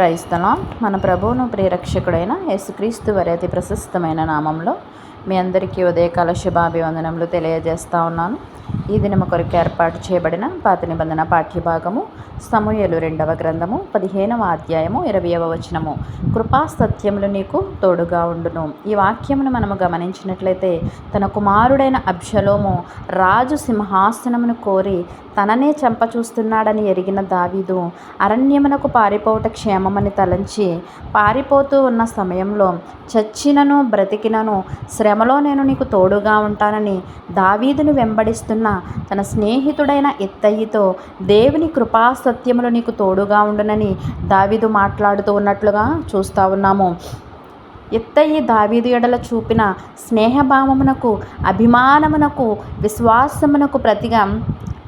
క్రైస్తలం మన ప్రభువును ప్రియరక్షకుడైన యేసుక్రీస్తు వారి అతి ప్రశస్తమైన నామంలో మీ అందరికీ ఉదయకాల శుభాభివందనములు తెలియజేస్తా ఉన్నాను. ఈ దినము కొరకు ఏర్పాటు చేయబడిన పాత నిబంధన పాఠ్యభాగము సమూహలు రెండవ గ్రంథము పదిహేనవ అధ్యాయము ఇరవయవ వచనము. కృపా సత్యములు నీకు తోడుగా ఉండును. ఈ వాక్యమును మనము గమనించినట్లయితే తన కుమారుడైన అబ్షలోము రాజు సింహాసనమును కోరి తననే చంపచూస్తున్నాడని ఎరిగిన దావీదు అరణ్యమునకు పారిపోవట క్షేమమని తలంచి పారిపోతూ ఉన్న సమయంలో చచ్చినను బ్రతికినను శ్రమలో నేను నీకు తోడుగా ఉంటానని దావీదును వెంబడిస్తున్న తన స్నేహితుడైన ఎత్తయితో దేవుని కృపా సత్యములు నీకు తోడుగా ఉండునని దావీదు మాట్లాడుతూ ఉన్నట్లుగా చూస్తూ ఉన్నాము. ఎత్తయి దావీదు ఎడల చూపిన స్నేహభావమునకు అభిమానమునకు విశ్వాసమునకు ప్రతిగా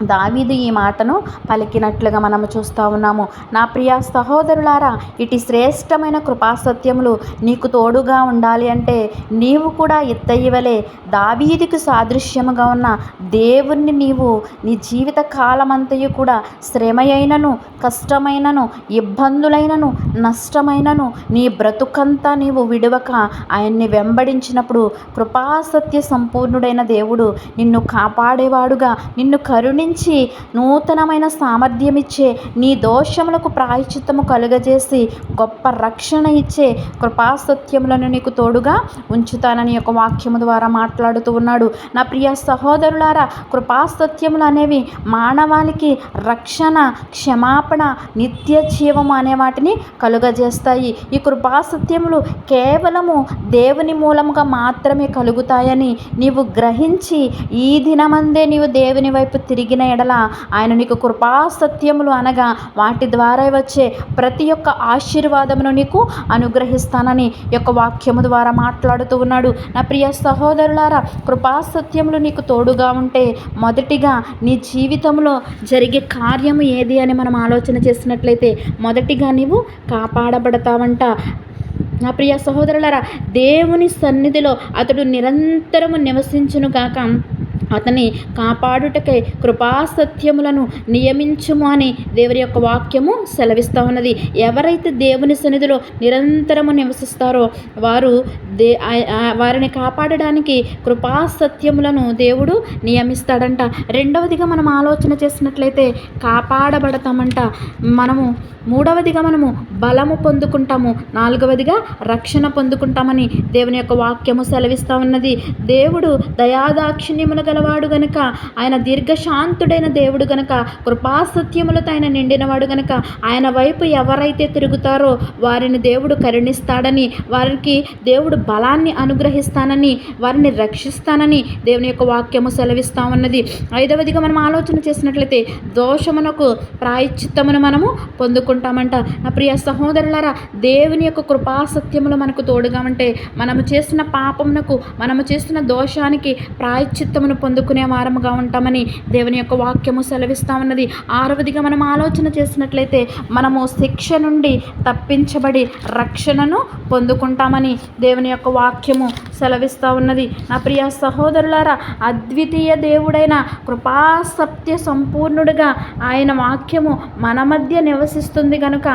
దావీదు ఈ మాటను పలికినట్లుగా మనము చూస్తూ ఉన్నాము. నా ప్రియ సహోదరులారా ఇటు శ్రేష్టమైన కృపాసత్యములు నీకు తోడుగా ఉండాలి అంటే నీవు కూడా ఎత్తయ్యవలే దావీదికి సాదృశ్యముగా ఉన్న దేవుణ్ణి నీవు నీ జీవిత కాలమంతయు కూడా శ్రమయైనను కష్టమైనను ఇబ్బందులైనను నష్టమైనను నీ బ్రతుకంతా నీవు విడవక ఆయన్ని వెంబడించినప్పుడు కృపాసత్య సంపూర్ణుడైన దేవుడు నిన్ను కాపాడేవాడుగా నిన్ను కరుణించి నూతనమైన సామర్థ్యం ఇచ్చే నీ దోషములకు ప్రాయచిత్తము కలుగజేసి గొప్ప రక్షణ ఇచ్చే కృపాసత్యములను నీకు తోడుగా ఉంచుతానని ఒక వాక్యము ద్వారా మాట్లాడుతూ ఉన్నాడు. నా ప్రియ సహోదరులారా కృపాసత్యములు అనేవి మానవానికి రక్షణ క్షమాపణ నిత్య జీవం అనే వాటిని కలుగజేస్తాయి. ఈ కృపాసత్యములు కేవలము దేవుని మూలముగా మాత్రమే కలుగుతాయని నీవు గ్రహించి ఈ దినమందే నీవు దేవుని వైపు తిరిగిన ఎడల ఆయన నీకు కృపాసత్యములు అనగా వాటి ద్వారా వచ్చే ప్రతి ఒక్క ఆశీర్వాదమును నీకు అనుగ్రహిస్తానని యొక్క వాక్యము ద్వారా మాట్లాడుతూ ఉన్నాడు. నా ప్రియ సహోదరులారా కృపాసత్యములు నీకు తోడుగా ఉంటే మొదటిగా నీ జీవితంలో జరిగే కార్యము ఏది అని మనం ఆలోచన చేసినట్లయితే మొదటిగా నీవు కాపాడబడతావంట. నా ప్రియ సహోదరులారా దేవుని సన్నిధిలో అతడు నిరంతరము నివసించును గాక అతని కాపాడుటకై కృపాసత్యములను నియమించుము అని దేవుని యొక్క వాక్యము సెలవిస్తూ ఉన్నది. ఎవరైతే దేవుని సన్నిధిలో నిరంతరము నివసిస్తారో వారు దే వారిని కాపాడడానికి కృపాసత్యములను దేవుడు నియమిస్తాడంట. రెండవదిగా మనం ఆలోచన చేసినట్లయితే కాపాడబడతామంట. మనము మూడవదిగా మనము బలము పొందుకుంటాము. నాలుగవదిగా రక్షణ పొందుకుంటామని దేవుని యొక్క వాక్యము సెలవిస్తూ ఉన్నది. దేవుడు దయాదాక్షిణ్యములుగా గలవాడు గనక ఆయన దీర్ఘశాంతుడైన దేవుడు గనక కృపాసత్యములతో ఆయన నిండినవాడు గనక ఆయన వైపు ఎవరైతే తిరుగుతారో వారిని దేవుడు కరుణిస్తాడని వారికి దేవుడు బలాన్ని అనుగ్రహిస్తానని వారిని రక్షిస్తానని దేవుని యొక్క వాక్యము సెలవిస్తా ఉన్నది. ఐదవదిగా మనం ఆలోచన చేసినట్లయితే దోషమునకు ప్రాయశ్చిత్తమును మనము పొందుకుంటామంట. నా ప్రియ సహోదరులారా దేవుని యొక్క కృపాసత్యములు మనకు తోడుగా ఉంటే మనము చేసిన పాపమునకు మనము చేసిన దోషానికి ప్రాయశ్చిత్తమును పొందుకునే వారముగా ఉంటామని దేవుని యొక్క వాక్యము సెలవిస్తూ ఉన్నది ఆరవదిగా మనం ఆలోచన చేసినట్లయితే మనము శిక్ష నుండి తప్పించబడి రక్షణను పొందుకుంటామని దేవుని యొక్క వాక్యము సెలవిస్తూ ఉన్నది. నా ప్రియ సహోదరులారా అద్వితీయ దేవుడైన కృపాసత్య సంపూర్ణుడిగా ఆయన వాక్యము మన మధ్య నివసిస్తుంది కనుక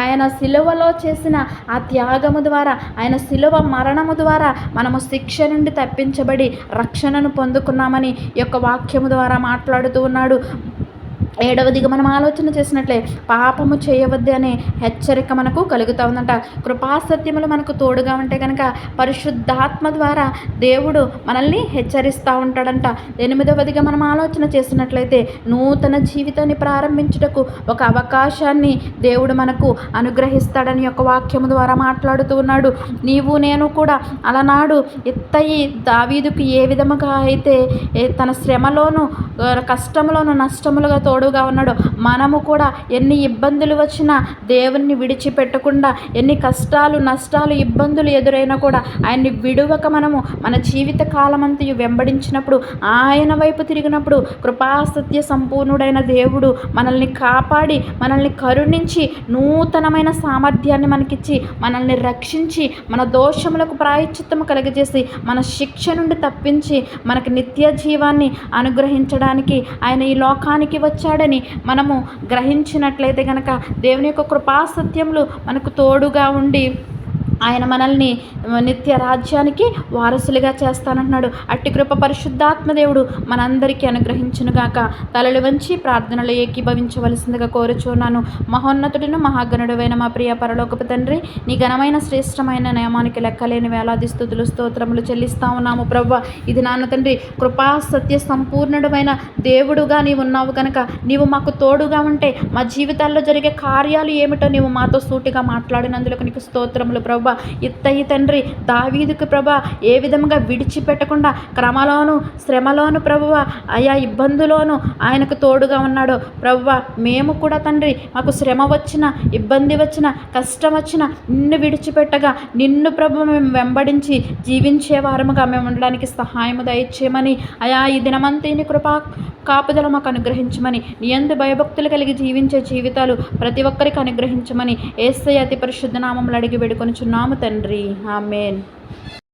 ఆయన శిలువలో చేసిన ఆ త్యాగము ద్వారా ఆయన శిలువ మరణము ద్వారా మనము శిక్ష నుండి తప్పించబడి రక్షణను పొందుకున్నామని యొక్క వాక్యము ద్వారా మాట్లాడుతూ ఉన్నాడు. ఏడవదిగా మనం ఆలోచన చేసినట్లే పాపము చేయవద్దు అనే హెచ్చరిక మనకు కలుగుతూ ఉందంట. కృపాసత్యములు మనకు తోడుగా ఉంటే కనుక పరిశుద్ధాత్మ ద్వారా దేవుడు మనల్ని హెచ్చరిస్తూ ఉంటాడంట. ఎనిమిదవదిగా మనం ఆలోచన చేసినట్లయితే నూతన జీవితాన్ని ప్రారంభించుటకు ఒక అవకాశాన్ని దేవుడు మనకు అనుగ్రహిస్తాడని యొక్క వాక్యము ద్వారా మాట్లాడుతూ ఉన్నాడు. నీవు నేను కూడా అలనాడు ఎత్తయి దావీదుకు ఏ విధముగా అయితే తన శ్రమలోను కష్టంలోను నష్టములుగా తోడు తోడుగా ఉన్నాడు. మనము కూడా ఎన్ని ఇబ్బందులు వచ్చినా దేవుణ్ణి విడిచిపెట్టకుండా ఎన్ని కష్టాలు నష్టాలు ఇబ్బందులు ఎదురైనా కూడా ఆయన్ని విడువక మనము మన జీవిత కాలమంతయు వెంబడించినప్పుడు ఆయన వైపు తిరిగినప్పుడు కృపాసత్య సంపూర్ణుడైన దేవుడు మనల్ని కాపాడి మనల్ని కరుణించి నూతనమైన సామర్థ్యాన్ని మనకిచ్చి మనల్ని రక్షించి మన దోషములకు ప్రాయశ్చిత్తము కలుగజేసి మన శిక్ష నుండి తప్పించి మనకి నిత్య జీవాన్ని అనుగ్రహించడానికి ఆయన ఈ లోకానికి వచ్చారు వచ్చాడని మనము గ్రహించినట్లయితే కనుక దేవుని యొక్క కృపా సత్యములు మనకు తోడుగా ఉండి ఆయన మనల్ని నిత్య రాజ్యానికి వారసులుగా చేస్తానంటున్నాడు. అట్టి కృప పరిశుద్ధాత్మదేవుడు మనందరికీ అనుగ్రహించునుగాక. తలలు వంచి ప్రార్థనలు ఏకీభవించవలసిందిగా కోరుచున్నాను. మహోన్నతుడిను మహాగణుడువైన మా ప్రియ పరలోకపు తండ్రి నీ ఘనమైన శ్రేష్టమైన నియమానికి లెక్కలేని వేలాది స్థుతులు స్తోత్రములు చెల్లిస్తా ఉన్నాము ప్రభు ఇది నాన్న తండ్రి కృపా సత్య సంపూర్ణుడమైన దేవుడుగా నీవు ఉన్నావు కనుక నీవు మాకు తోడుగా ఉంటే మా జీవితాల్లో జరిగే కార్యాలు ఏమిటో నీవు మాతో సూటిగా మాట్లాడినందులకు నీకు స్తోత్రములు ప్రభు ఇత్తయి తండ్రి దావీదుకు ప్రభా ఏ విధంగా విడిచిపెట్టకుండా క్రమలోను శ్రమలోను ప్రభువ ఆయా ఇబ్బందులోను ఆయనకు తోడుగా ఉన్నాడు. ప్రభువ మేము కూడా తండ్రి మాకు శ్రమ వచ్చిన ఇబ్బంది వచ్చిన కష్టం వచ్చిన నిన్ను విడిచిపెట్టగా నిన్ను ప్రభు మేము వెంబడించి జీవించే వారముగా మేము ఉండడానికి సహాయము దయచేయమని అయా ఈ దినమంతేని కృపా కాపుదల మాకు అనుగ్రహించమని నీ భయభక్తులు కలిగి జీవించే జీవితాలు ప్రతి ఒక్కరికి అనుగ్రహించమని ఏసై అతి పరిశుద్ధ నామములు అడిగి వేడుకొనుచున్నాము తండ్రి ఆమెన్